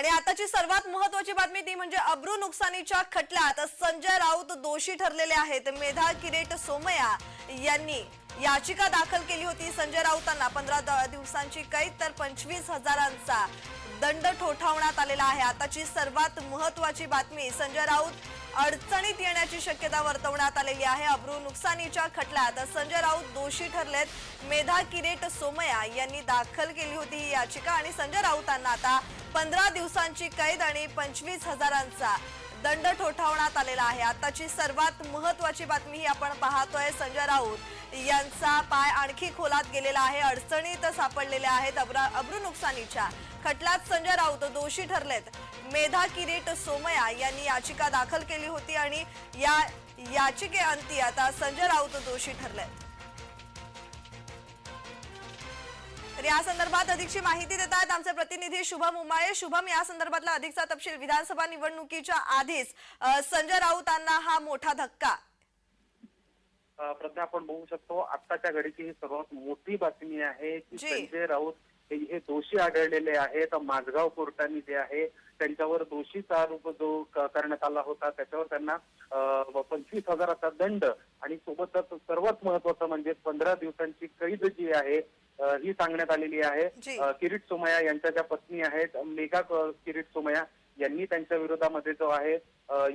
आणि आताची सर्वात महत्वाची बातमी ती म्हणजे अब्रू नुकसानीच्या खटल्यात संजय राऊत दोषी ठरलेले आहेत. मेधा किरेट सोमया यांनी याचिका दाखल केली होती संजय राऊतांना. पंधरा दिवसांची कैद तर पंचवीस हजारांचा दंड ठोठावण्यात आलेला आहे. आताची सर्वात महत्वाची बातमी संजय राऊत अडचणीत येण्याची शक्यता वर्तवण्यात आलेली आहे. अब्रू नुकसानीच्या खटल्यात संजय राऊत दोषी ठरलेत. मेधा किरेट सोमया यांनी दाखल केली होती ही याचिका आणि संजय राऊतांना आता पंधरा दिवसांची कैद आणि पंचवीस हजारांचा दंड ठोठावण्यात आलेला आहे. आताची सर्वात महत्वाची बातमी ही आपण पाहतोय. संजय राऊत यांचा पाय आणखी खोलात गेलेला आहे. अडचणीत सापडलेले आहेत अब्रा अब्रू नुकसानीच्या. खटल्यात संजय राऊत दोषी ठरलेत. मेधा किरीट सोमया यांनी याचिका दाखल केली होती आणि या याचिकेअंती आता संजय राऊत दोषी ठरलेत. तर या संदर्भात अधिकची माहिती देत आहेत आमचे प्रतिनिधी शुभम उमाळे. शुभम या संदर्भातला अधिकचा तपशील. विधानसभा निवडणुकीच्या आधीच संजय राऊतांना हा मोठा धक्का. प्रज्ञा आपण बघू शकतो आत्ताच्या घडीची ही सर्वात मोठी बातमी आहे की. संजय राऊत हे दोषी आढळलेले आहेत माझगाव कोर्टाने जे आहे त्यांच्यावर दोषीचा आरोप जो करण्यात आला होता त्याच्यावर त्यांना पंचवीस हजाराचा दंड आणि सोबतच सर्वात महत्वाचं म्हणजे पंधरा दिवसांची कैद जी आहे ही सांगण्यात आलेली आहे. किरीट सोमया यांच्या ज्या पत्नी आहेत मेघा किरीट सोमया यांनी त्यांच्या विरोधामध्ये जो आहे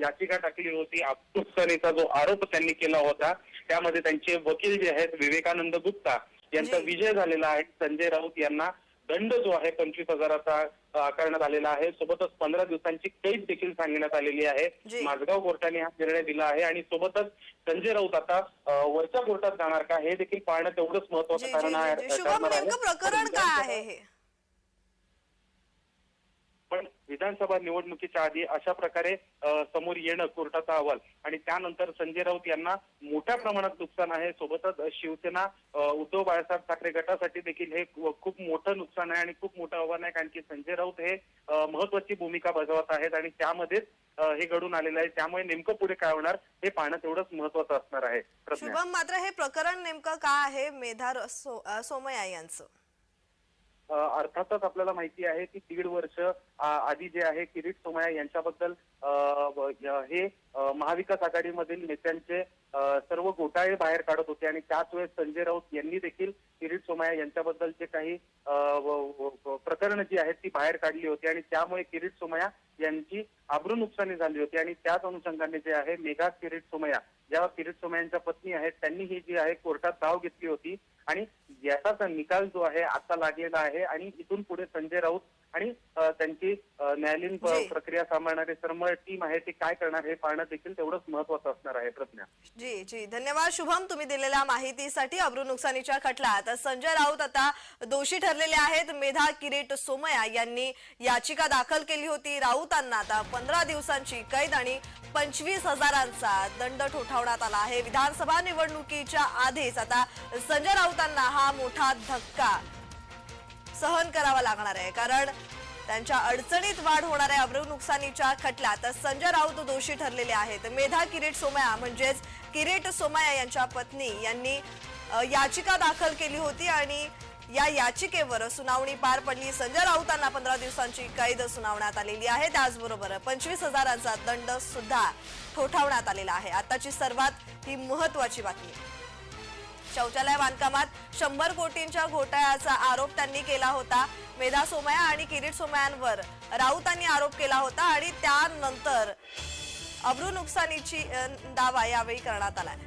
याचिका टाकली होती. नुकसानीचा जो आरोप त्यांनी केला होता त्यामध्ये त्यांचे वकील जे आहेत विवेकानंद गुप्ता यांचा. विजय झालेला आहे. संजय राऊत यांना दंड जो आहे पंचवीस हजाराचा आकारण्यात आलेला आहे. सोबतच पंधरा दिवसांची कैद देखील सांगण्यात आलेली आहे. माझगाव कोर्टाने हा निर्णय दिला आहे आणि सोबतच संजय राऊत आता वरच्या कोर्टात जाणार का हे देखील पाहणं तेवढंच महत्वाचं कारण आहे. प्रकरण काय आहे हे पण विधानसभा निवडणुकीच्या आधी अशा प्रकारे समोर येणं कोर्टाचा अहवाल आणि त्यानंतर संजय राऊत यांना मोठ्या प्रमाणात नुकसान आहे. सोबतच शिवसेना उद्धव बाळासाहेब ठाकरे गटासाठी देखील हे खूप मोठं नुकसान आहे आणि खूप मोठं आव्हान आहे. कारण की संजय राऊत हे महत्वाची भूमिका बजावत आहेत आणि त्यामध्येच हे घडून आलेलं आहे. त्यामुळे नेमकं पुढे काय होणार हे पाहणं तेवढंच महत्वाचं असणार आहे. शुभम मात्र हे प्रकरण नेमकं काय आहे? मेधा सोमया यांचं. अर्थातच आपल्याला माहिती आहे की दीड वर्ष आधी जे आहे किरीट सोमया यांच्याबद्दल हे महाविकास आघाडीमधील नेत्यांचे सर्व घोटाळे बाहेर काढत होते आणि त्याच वेळेस संजय राऊत यांनी देखील किरीट सोमया यांच्याबद्दलचे काही प्रकरणं जी आहेत ती बाहेर काढली होती आणि त्यामुळे किरीट सोमया यांची आबरू नुकसानी झाली होती आणि त्याच अनुषंगाने जे आहे मेघा किरीट सोमया ज्या किरीट सोमय्यांच्या पत्नी आहेत त्यांनी ही जी आहे कोर्टात धाव घेतली होती आणि याचा निकाल जो आहे आता लागलेला आहे आणि इथून पुढे संजय राऊत आणि त्यांची न्यायालयीन. प्रक्रिया सांभाळणारी सर्व टीम आहे ते काय करणार हे पाहणं देखील तेवढंच महत्वाचं असणार आहे प्रज्ञा. जी जी. धन्यवाद शुभम तुम्ही दिलेल्या माहितीसाठी अब्रू नुकसानीच्या खटल्यात. संजय राऊत आता दोषी ठरलेले आहेत. मेधा किरीट सोमया यांनी याचिका दाखल केली होती. राऊतांना आता पंधरा दिवसांची कैद आणि पंचवीस हजारांचा दंड ठोठावण्यात आला आहे. विधानसभा निवडणुकीच्या आधीच आता संजय राऊतांना हा मोठा धक्का सहन करावा लागणार आहे. कारण त्यांच्या अडचणीत वाढ होणार आहे अब्रू नुकसानीच्या खटल्यात. संजय राऊत दोषी ठरलेले आहेत. मेधा किरीट सोमया म्हणजेच किरीट सोमया यांच्या पत्नी यांनी याचिका दाखल केली होती आणि या याचिकेवर सुनावणी पार पडली. संजय राऊतांना पंधरा दिवसांची कैद सुनावण्यात आलेली आहे. त्याचबरोबर पंचवीस हजारांचा दंड सुद्धा ठोठावण्यात आलेला आहे. आताची सर्वात ही महत्वाची बातमी. शौचालय बांधकामात शंभर कोटींच्या घोटाळ्याचा आरोप त्यांनी केला होता. मेधा सोमया आणि किरीट सोमयांवर राऊतांनी आरोप केला होता आणि त्यानंतर अब्रू नुकसानीची दावा यावेळी करण्यात आलाय.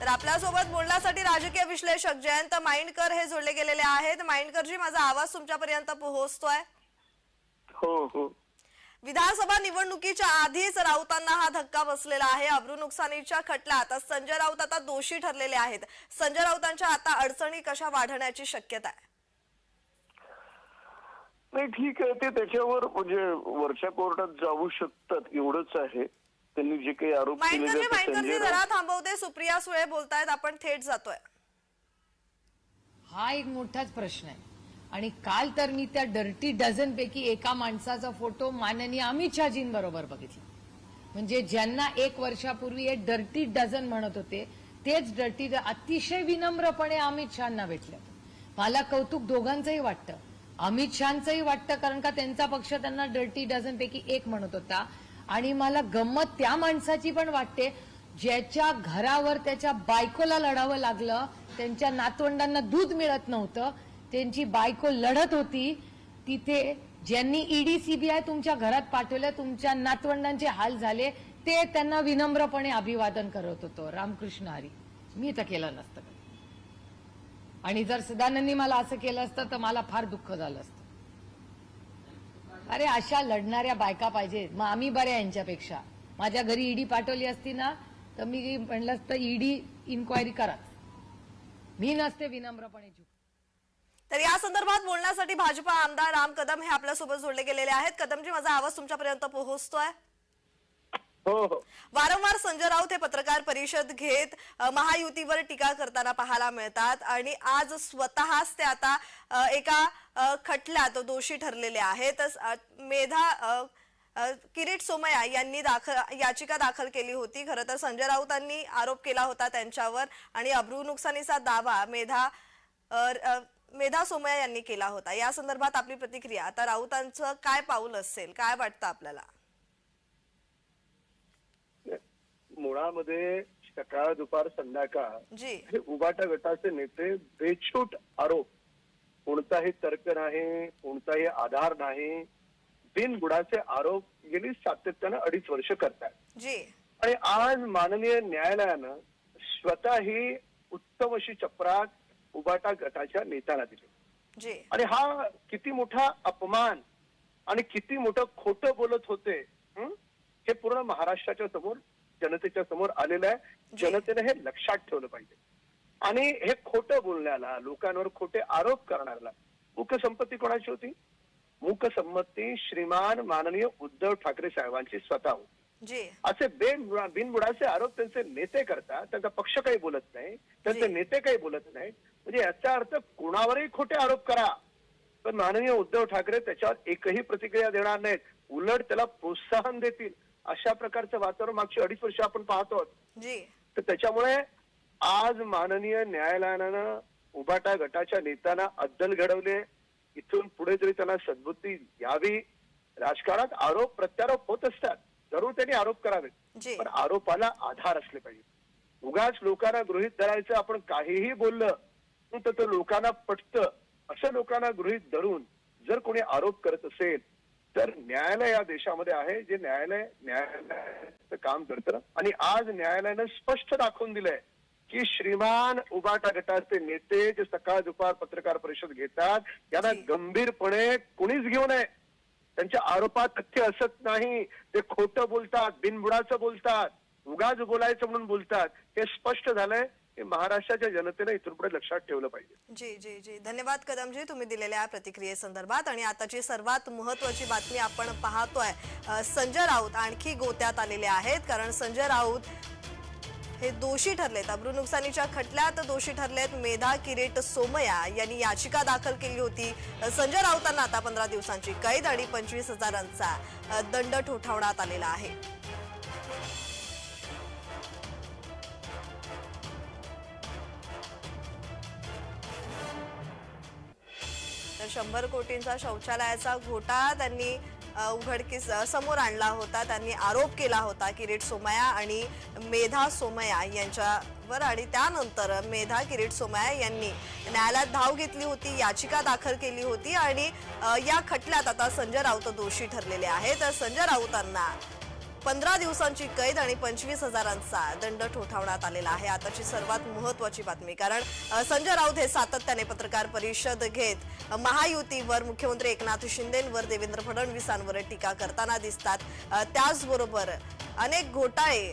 तर आपल्यासोबत बोलण्यासाठी राजकीय विश्लेषक जयंत माइंडकर हे जोडले गेलेले आहेत. माइंडकरजी माझा आवाज तुमच्यापर्यंत पोहोचतोय? हो हो. विधानसभा निवडणुकीच्या आधीच राऊतांना हा धक्का बसलेला आहे. अब्रू नुकसानीच्या खटल्यात संजय राऊत आता दोषी ठरलेले आहेत. संजय राऊतांच्या आता अडचणी कशा वाढण्याची शक्यता आहे? नाही ठीक आहे. ते त्याच्यावर म्हणजे वरच्या कोर्टात जाऊ शकतात. एवढंच आहे. त्यांनी जे काही आरोप जरा थांबवते. सुप्रिया सुळे बोलतायत. आपण थेट जातोय. हा एक मोठाच प्रश्न आहे. आणि काल तर मी त्या डर्टी डझन पैकी एका माणसाचा फोटो माननीय अमित शहाजींबरोबर बघितला. म्हणजे ज्यांना एक वर्षापूर्वी हे डर्टी डझन म्हणत होते तेच डर्टी अतिशय विनम्रपणे अमित शहाना भेटले. मला कौतुक दोघांचंही वाटतं. अमित शहाचं वाटतं कारण का त्यांचा पक्ष त्यांना डर्टी डझन पैकी एक म्हणत होता. आणि मला गंमत त्या माणसाची पण वाटते ज्याच्या घरावर त्याच्या बायकोला लढावं लागलं त्यांच्या नातवंडांना दूध मिळत नव्हतं त्यांची बायको लढत होती तिथे ज्यांनी ईडी सीबीआय तुमच्या घरात पाठवलं तुमच्या नातवंडांचे हाल झाले ते त्यांना विनम्रपणे अभिवादन करत होतो. रामकृष्ण हरी मी तर केलं नसतं. आणि जर सदानंदी मला असं केलं असतं तर मला फार दुःख झालं असतं. अरे अशा लढणाऱ्या बायका पाहिजेत मग आम्ही बऱ्या यांच्यापेक्षा. माझ्या घरी ईडी पाठवली असती ना तर मी म्हणलं असतं ईडी इन्क्वायरी करा मी नसते विनम्रपणे झुक तर या संदर्भात बोलण्यासाठी भाजपा आमदार राम कदम हे आपल्यासोबत जोडले गेलेले आहेत. कदमजी माझा आवाज तुमच्यापर्यंत पोहोचतोय? हो हो. वारंवार संजय राऊत हे पत्रकार परिषद घेत महायुतीवर टीका करताना पाहायला मिळतात आणि आज स्वतःच ते आता एका खटल्यात दोषी ठरलेले आहेत. मेधा किरीट सोमया यांनी दाखल याचिका दाखल केली होती. खरं तर संजय राऊतांनी आरोप केला होता त्यांच्यावर आणि अब्रू नुकसानीचा दावा मेधा मेधा सोमया यांनी केला होता. या संदर्भात आपली प्रतिक्रिया. आता राऊतांचं काय पाऊल असेल? काय वाटतं आपल्याला? मुळामध्ये सकाळ दुपार संध्याकाळ जी. हे उबाटा गटाचे नेते बेछूट आरोप. कोणताही तर्क नाही कोणताही आधार नाही. बिनबुडाचे आरोप गेली सातत्यानं अडीच वर्ष करतात जी. आणि आज माननीय न्यायालयानं स्वतः ही उत्तम अशी चपराक उबाटा गटाच्या नेत्याला दिली. आणि हा किती मोठा अपमान आणि किती मोठं खोटं बोलत होते हं? पूर्ण महाराष्ट्राच्या समोर जनतेच्या समोर आलेलं आहे. जनतेने हे लक्षात ठेवलं पाहिजे. आणि हे खोटं बोलण्याला लोकांवर खोटे आरोप करण्याला मूकसंपत्ती कोणाची होती? मूकसंमती श्रीमान माननीय उद्धव ठाकरे साहेबांची स्वतः होती. असे बेन बिनबुडाचे आरोप त्यांचे नेते करतात त्यांचा पक्ष काही बोलत नाही त्यांचे. नेते काही बोलत नाही म्हणजे याचा अर्थ कोणावरही खोटे आरोप करा. पण माननीय उद्धव ठाकरे त्याच्यावर एकही प्रतिक्रिया देणार नाहीत. उलट त्याला प्रोत्साहन देतील. अशा प्रकारचं वातावरण मागची अडीच वर्ष आपण पाहतो तर त्याच्यामुळे आज माननीय न्यायालयानं उबाटा गटाच्या नेत्यांना अद्दल घडवले. इथून पुढे तरी त्यांना सद्बुद्धी यावी राजकारणात आरोप प्रत्यारोप होत असतात जरूर त्यांनी आरोप करावेत. पण आरोपाला आधार असले पाहिजे. उगाच लोकांना गृहित धरायचं आपण काहीही बोललं तर ते लोकांना पटतं. असं लोकांना गृहित धरून जर कोणी आरोप करत असेल तर न्यायालय या देशामध्ये आहे जे न्यायालय न्यायालयाचं काम करतं. आणि आज न्यायालयानं स्पष्ट दाखवून दिलंय की श्रीमान उबाटा गटाचे नेते जे सकाळ दुपार पत्रकार परिषद घेतात यांना. गंभीरपणे कुणीच घेऊ नये. त्यांच्या आरोपात तथ्य असत नाही. ते खोटं बोलतात बिनबुडाचं बोलतात उगाच बोलायचं म्हणून बोलतात. हे स्पष्ट झालंय. हे महाराष्ट्राच्या जनतेने इथून पुढे लक्षात ठेवलं पाहिजे. जी जी जी. धन्यवाद कदमजी तुम्ही दिलेल्या प्रतिक्रियेसंदर्भात आणि आताची सर्वात महत्वाची बातमी आपण पाहतोय संजय राऊत आणखी गोत्यात आलेले आहेत. कारण संजय राऊत हे दोषी ठरलेत. अब्रू नुकसानीच्या खटल्यात दोषी ठरलेत मेधा किरीट सोमया यांनी याचिका दाखल केली होती. संजय राऊतांना आता पंधरा दिवसांची कैद आणि पंचवीस हजारांचा दंड ठोठावण्यात आलेला आहे. शंभर कोटींचा शौचालयाचा घोटाळा त्यांनी उघडकीस समोर आणला होता. त्यांनी आरोप केला होता किरीट सोमया आणि मेधा सोमया यांच्यावर आणि त्यानंतर मेधा किरीट सोमया यांनी न्यायालयात धाव घेतली होती याचिका दाखल केली होती आणि या खटल्यात आता संजय राऊत दोषी ठरलेले आहेत. तर संजय राऊतांना पंधरा दिवसांची कैद आणि पंचवीस हजारांचा दंड ठोठावण्यात आलेला आहे. आताची सर्वात महत्वाची बातमी कारण संजय राऊत हे सातत्याने पत्रकार परिषद घेत महायुतीवर मुख्यमंत्री एकनाथ शिंदेंवर देवेंद्र फडणवीसांवर टीका करताना दिसतात. त्याचबरोबर अनेक घोटाळे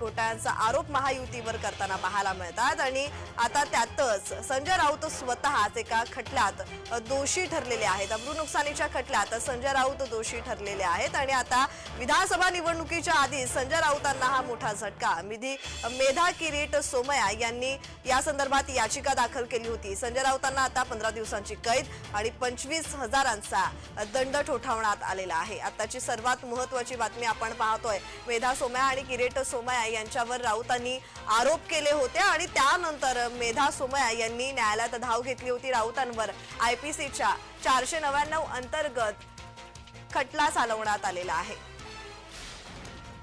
घोटाळ्यांचा आरोप महायुतीवर करताना पाहायला मिळतात. आणि आता त्यातच संजय राऊत स्वतःच एका खटल्यात दोषी ठरलेले आहेत. अब्रू नुकसानीच्या खटल्यात संजय राऊत दोषी ठरलेले आहेत. आणि आता विधानसभा निवडणुकीच्या आधी संजय राऊतांना हा मोठा झटका. मिधी मेधा किरीट सोमया यांनी या संदर्भात याचिका दाखल केली होती. संजय राऊतांना आता पंधरा दिवसांची कैद आणि पंचवीस हजारांचा दंड ठोठावण्यात आलेला आहे. आताची सर्वात महत्वाची बातमी आपण पाहतोय. मेधा सोमया आणि किरीट सोमया सोमय्या यांच्यावर राऊतांनी आरोप केले होते आणि त्यानंतर मेधा सोमय्या यांनी न्यायालयात धाव घेतली होती राऊतांवर. आयपीसीच्या चारशे नव्याण्णव अंतर्गत खटला चालवण्यात आलेला आहे.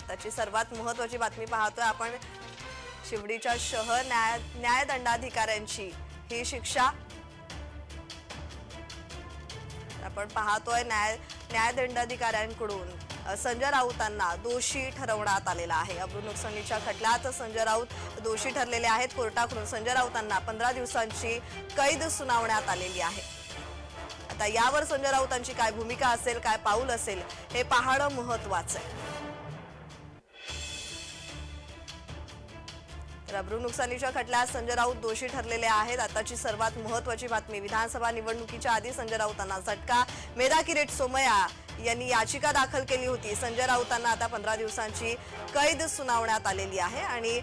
त्याची सर्वात महत्वाची बातमी पाहतोय आपण. शिवडीच्या शहर न्याय न्यायदंडाधिकाऱ्यांची ही शिक्षा. आपण पाहतोय न्याय न्यायदंडाधिकाऱ्यांकडून. संजय राऊतांना दोषी ठरवण्यात आलेला आहे. अब्रू नुकसानीच्या खटल्यात संजय राऊत दोषी ठरलेले आहेत. कोर्टाकडून संजय राऊतांना पंधरा दिवसांची कैद सुनावण्यात आलेली आहे. आता यावर संजय राऊतांची काय भूमिका असेल काय पाऊल असेल हे पाहणं महत्वाचं आहे. तर अब्रू नुकसानीच्या खटल्यात संजय राऊत दोषी ठरलेले आहेत. आताची सर्वात महत्वाची बातमी विधानसभा निवडणुकीच्या आधी संजय राऊतांना झटका. मेधा किरीट सोमया यांनी याचिका दाखल केली होती. संजय राऊतांना आता पंधरा दिवसांची कैद सुनावण्यात आलेली आहे आणि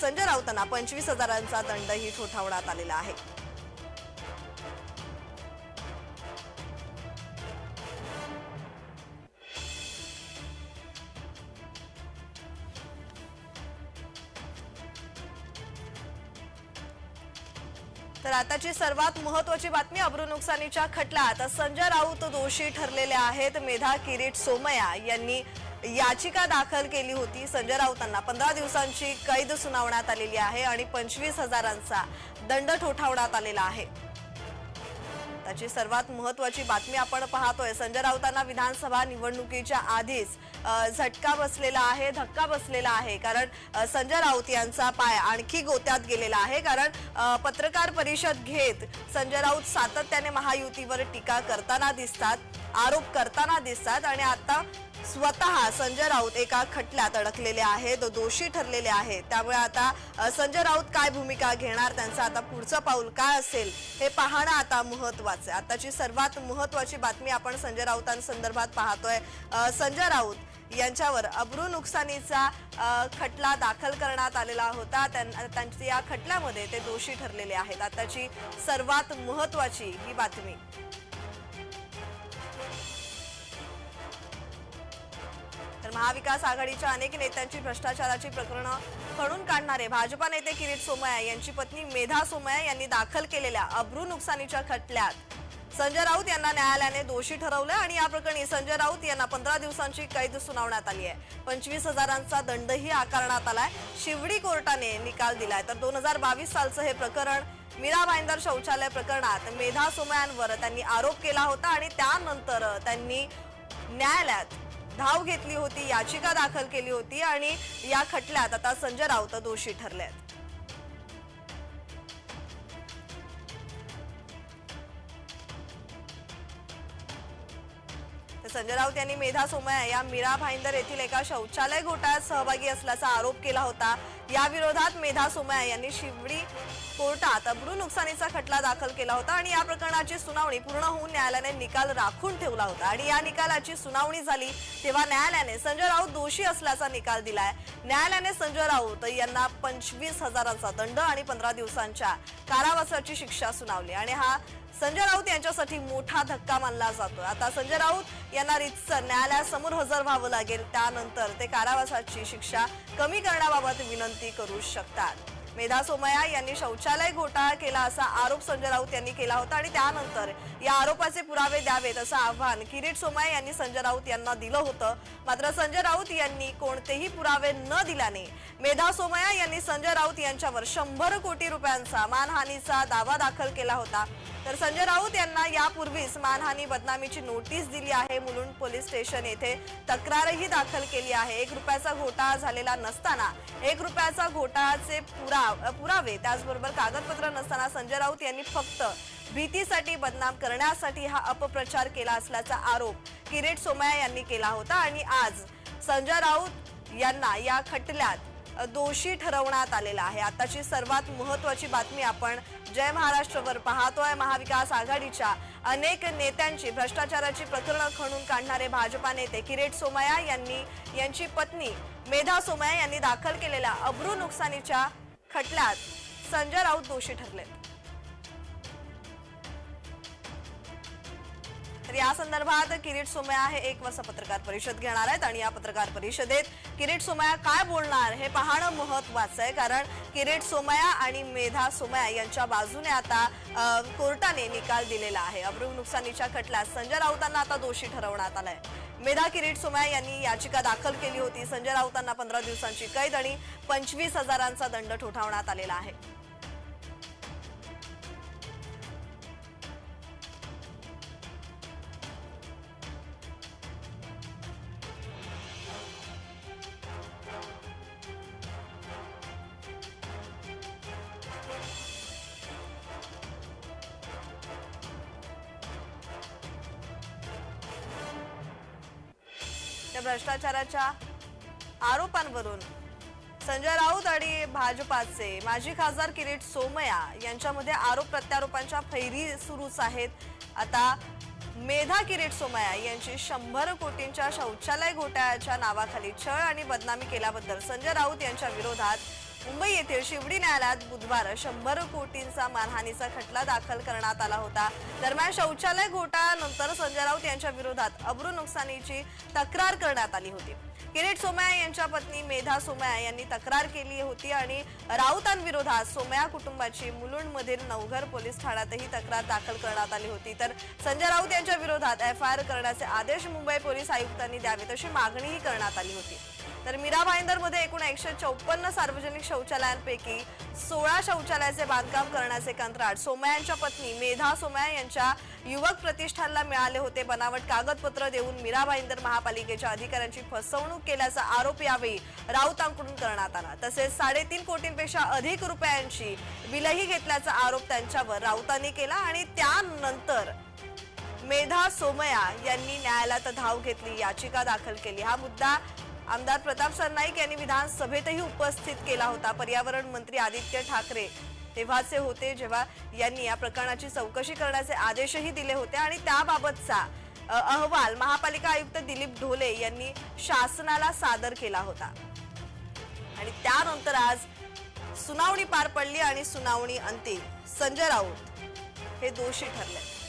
संजय राऊतांना पंचवीस हजारांचा दंडही ठोठावण्यात आलेला आहे. तर आताची सर्वात महत्वाची बातमी अब्रू नुकसानीच्या खटल्यात. संजय राऊत दोषी ठरलेले आहेत. मेधा किरीट सोमया यांनी याचिका दाखल केली होती. संजय राऊतांना पंधरा दिवसांची कैद सुनावण्यात आलेली आहे आणि पंचवीस हजारांचा दंड ठोठावण्यात आलेला आहे. त्याची सर्वात महत्वाची बातमी आपण पाहतोय. संजय राऊतांना विधानसभा निवडणुकीच्या आधीच झटका बसलेला आहे धक्का बसलेला आहे. कारण संजय राऊत यांचा पाय आणखी गोत्यात गेलेला आहे. कारण पत्रकार परिषद घेत संजय राऊत सातत्याने महायुतीवर टीका करताना दिसतात. आरोप करताना दिसतात आणि आता स्वतः संजय राऊत एका खटल्यात अडकलेले आहेत. दोषी ठरलेले आहेत. त्यामुळे आता संजय राऊत काय भूमिका घेणार त्यांचं आता पुढचं पाऊल काय असेल हे पाहणं आता महत्वाचं आहे. आताची सर्वात महत्वाची बातमी आपण संजय राऊतांसंदर्भात पाहतोय. संजय राऊत यांच्यावर अब्रू नुकसानीचा खटला दाखल करण्यात आलेला होता. त्यां- त्यांच्या या खटल्यामध्ये ते दोषी ठरलेले आहेत. आताची सर्वात महत्वाची ही बातमी. तर महाविकास आघाडीच्या अनेक नेत्यांची भ्रष्टाचाराची प्रकरणं खणून काढणारे भाजपा नेते किरीट सोमया यांची पत्नी मेधा सोमया यांनी दाखल केलेल्या अब्रू नुकसानीच्या खटल्यात. संजय राऊत यांना न्यायालयाने दोषी ठरवलं आणि या प्रकरणी संजय राऊत यांना पंधरा दिवसांची कैद सुनावण्यात आली आहे. पंचवीस हजारांचा दंडही आकारण्यात आलाय. शिवडी कोर्टाने निकाल दिलाय. तर दोन हजार बावीस सालचं हे प्रकरण मीरा भाईंदर शौचालय प्रकरणात मेधा सोमयांवर त्यांनी आरोप केला होता आणि त्यानंतर त्यांनी न्यायालयात धाव घेतली होती याचिका दाखल केली होती आणि या खटल्यात आता संजय राऊत दोषी ठरले आहेत संजय राऊत यांनी मेधा सोमया या मीरा भाईंदर येथील एका शौचालय घोटाळ्यात सहभागी असल्याचा आरोप केला होता. या विरोधात मेधा सोमया यांनी शिवडी कोर्टात अब्रू नुकसानीचा खटला दाखल केला होता आणि या प्रकरणाची सुनावणी पूर्ण होऊन न्यायालयाने निकाल राखून ठेवला होता. आणि या निकालाची सुनावणी झाली तेव्हा न्यायालयाने संजय राऊत दोषी असल्याचा निकाल दिलाय. न्यायालयाने संजय राऊत यांना पंचवीस हजारांचा दंड आणि पंधरा दिवसांच्या कारावासाची शिक्षा सुनावली. आणि हा संजय राऊत यांच्यासाठी मोठा धक्का मानला जातोय. आता संजय राऊत यांना रितसर न्यायालयासमोर हजर व्हावं लागेल. त्यानंतर ते कारावासाची शिक्षा कमी करण्याबाबत विनंती करू शकतात. मेधा सोमया यांनी शौचालय घोटाळा केला असा आरोप संजय राऊत यांनी केला होता आणि त्यानंतर या आरोपाचे पुरावे द्यावेत असं आव्हान किरीट सोमया यांनी संजय राऊत यांना दिलं होतं. मात्र संजय राऊत यांनी कोणतेही पुरावे न दिल्याने मेधा सोमया यांनी संजय राऊत यांच्यावर शंभर कोटी रुपयांचा मानहानीचा दावा दाखल केला होता. तर संजय राऊत यांना यापूर्वीच मानहानी बदनामीची नोटीस दिली आहे. मुलुंड पोलीस स्टेशन येथे तक्रारही दाखल केली आहे. एक रुपयाचा घोटाळा झालेला नसताना एक रुपयाचा घोटाळाचे पुरा पुरावे. त्याचबरोबर कागदपत्र नसताना संजय राऊत यांनी फक्त भीतीसाठी बदनाम करण्यासाठी हा अपप्रचार केला असल्याचा आरोप किरीट सोमया यांनी केला होता. आणि आज संजय राऊत यांना या खटल्यात दोषी ठरवण्यात आलेला आहे. आताची सर्वात महत्वाची बातमी आपण जय महाराष्ट्रवर पाहतोय महाविकास आघाडीच्या अनेक नेत्यांची भ्रष्टाचाराची प्रकरणं खणून काढणारे भाजपा नेते किरीट सोमया यांनी यांची पत्नी मेधा सोमया यांनी दाखल केलेल्या अब्रू नुकसानीच्या खटल्यात संजय राऊत दोषी ठरले तर या संदर्भात किरीट सोमया हे एक वाजता पत्रकार परिषद घेणार आहेत आणि या पत्रकार परिषदेत किरीट सोमया काय बोलणार हे पाहणं महत्वाचं आहे. कारण किरीट सोमया आणि मेधा सोमया यांच्या बाजूने आता कोर्टाने निकाल दिलेला आहे. अब्रू नुकसानीच्या खटल्यात संजय राऊतांना आता दोषी ठरवण्यात आलाय. मेधा किरीट सोमया यांनी याचिका दाखल केली होती. संजय राऊतांना पंधरा दिवसांची कैद आणि पंचवीस हजारांचा दंड ठोठावण्यात आलेला आहे. राऊत आणि भाजपाचे माजी खासदार किरीट सोमया यांच्यामध्ये आरोप प्रत्यारोपांच्या फैरी सुरूच आहेत. आता मेधा किरीट सोमया यांची शंभर कोटींच्या शौचालय घोटाळ्याच्या नावाखाली छळ आणि बदनामी केल्याबद्दल संजय राऊत यांच्या विरोधात मुंबई येथील शिवडी न्यायालयात बुधवार शंभर कोटींचा मानहानीचा खटला दाखल करण्यात आला होता. दरम्यान शौचालय घोटाळ्यानंतर संजय राऊत यांच्या विरोधात अब्रू नुकसानीची तक्रार करण्यात आली होती. किरीट सोमया यांच्या पत्नी मेधा सोमया यांनी तक्रार केली होती आणि राऊतांविरोधात सोमया कुटुंबाची मुलुंडमधील नवघर पोलीस ठाण्यातही तक्रार दाखल करण्यात आली होती. तर संजय राऊत यांच्या विरोधात एफ आय आर करण्याचे आदेश मुंबई पोलीस आयुक्तांनी द्यावेत अशी मागणीही करण्यात आली होती. तर मीरा भाईंदरमध्ये एकूण एकशे चौपन्न सार्वजनिक शौचालयांपैकी सोळा शौचालयाचे बांधकाम करण्याचे कंत्राट. सोमयांच्या पत्नी मेधा सोमया यांच्या युवक प्रतिष्ठानला मिळाले होते. बनावट कागदपत्र देऊन मीरा भाईंदर महापालिकेच्या अधिकाऱ्यांची फसवणूक केल्याचा आरोप यावेळी राऊतांकडून करण्यात आला. तसेच साडेतीन कोटींपेक्षा अधिक रुपयांची बिलही घेतल्याचा आरोप त्यांच्यावर राऊतांनी केला आणि त्यानंतर मेधा सोमया यांनी न्यायालयात धाव घेतली याचिका दाखल केली. हा मुद्दा आमदार प्रताप सरनाईक यांनी विधानसभेतही उपस्थित केला होता. पर्यावरण मंत्री आदित्य ठाकरे तेव्हाचे होते जेव्हा यांनी या प्रकरणाची चौकशी करण्याचे आदेशही दिले होते आणि त्याबाबतचा अहवाल महापालिका आयुक्त दिलीप ढोले यांनी शासनाला सादर केला होता. आणि त्यानंतर आज सुनावणी पार पडली आणि सुनावणी अंतिम. संजय राऊत हे दोषी ठरले.